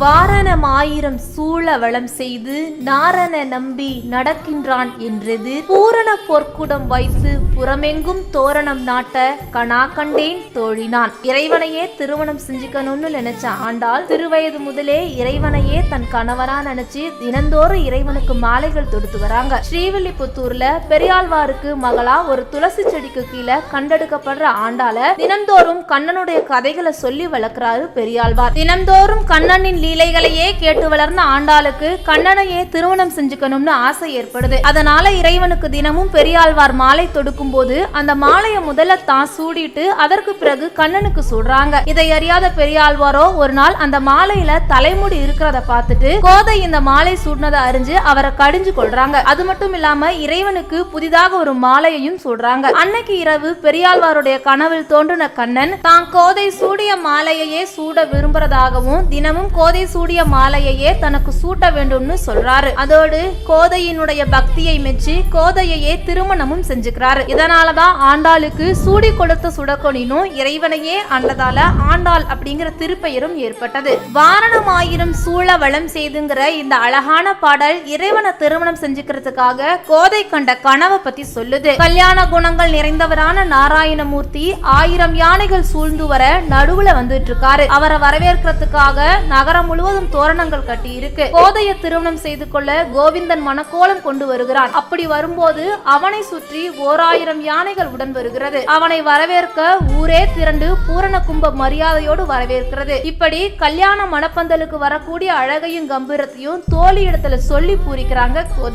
வாரண மாயிரம் சூழ வளம் செய்து நாரண நம்பி நடக்கின்றான் என்றது பூரண பொற்குடம் வைத்து புறமெங்கும் தோரணம் நாட்ட கனா கண்டேன் தோழினான். இறைவனையே திருமணம் செஞ்சுக்கணும்னு நினைச்ச ஆண்டாள் திருவயது முதலே இறைவனையே தன் கணவரா நினைச்சு தினந்தோறும் இறைவனுக்கு மாலைகள் தொடுத்து வராங்க. ஸ்ரீவில்லிபுத்தூர்ல பெரியாழ்வாருக்கு மகளா ஒரு துளசி செடிக்கு கீழே கண்டெடுக்கப்படுற ஆண்டாள தினந்தோறும் கண்ணனுடைய கதைகளை சொல்லி வளர்க்கிறாரு பெரியாழ்வார். தினந்தோறும் கண்ணனின் லீலைகளையே கேட்டு வளர்ந்த ஆண்டாளுக்கு கண்ணனையே திருமணம் செஞ்சுக்கணும்னு ஆசை ஏற்படுது. அதனால இறைவனுக்கு தினமும் பெரியாழ்வார் மாலை தொடுக்கும் போது அந்த மாலையை முதல்ல தான் சூடிட்டு அதற்கு பிறகு கண்ணனுக்கு சுடுறாங்க இதை அறியாத பெரியாழ்வாரோ ஒரு நாள் அந்த மாலையில தலைமுடி இருக்கிறத பார்த்துட்டு கோதை இந்த மாலை சூடினதை அறிஞ்சு அவரை கடிஞ்சு கொள்றாங்க. அது மட்டும் இல்லாம இறைவனுக்கு புதிதாக ஒரு மாலையையும் சுடுறாங்க அன்னைக்கு இரவு பெரியாழ்வாருடைய கனவில் தோன்றின கண்ணன் தான் கோதை சூடிய மாலையையே சூட விரும்புறதாகவும் தினமும் கோதை சூடிய மாலையையே தனக்கு சூட்ட வேண்டும்னு சொல்றாரு. அதோடு கோதையினுடைய பக்தியை மெச்சு கோதையையே திருமணமும் செஞ்சுக்கிறாரு. இதனாலதான் ஆண்டாளுக்கு சூடி கொடுத்த சுடக்கொனினும் இறைவனையே ஆண்டதால ஆண்டாள் அப்படிங்கிற திருப்பெயரும் ஏற்பட்டது. வாரணம் ஆயிரம் சூழ வளம் செய்துங்கிற இந்த அழகான பாடல் இறைவனை திருமணம் செஞ்சுக்கிறதுக்காக கோதை கண்ட கனவை பத்தி சொல்லுது. கல்யாண குணங்கள் நிறைந்தவரான நாராயணமூர்த்தி ஆயிரம் யானைகள் சூழ்ந்து வர நடுவுல வந்துட்டு இருக்காரு அவரை வரவேற்கிறதுக்காக நகரம் முழுவதும் தோரணங்கள் கட்டி இருக்கு. கோதைய திருமணம் செய்து கொள்ள கோவிந்தன் மனக்கோலம் கொண்டு வருகிறான். அப்படி வரும்போது அவனை சுற்றி ஓர் ஆயிரம் யானைகள் உடன் வருகிறது. அவனை வரவேற்க ஊரே திரண்டு பூரண கும்ப மரியாதையோடு வரவேற்கிறது. இப்படி கல்யாண மணப்பந்தலுக்கு வரக்கூடிய அழகையும் கம்பீரத்தையும் தோழி இடத்துல சொல்லி பூரிக்கிறாங்க கோதை.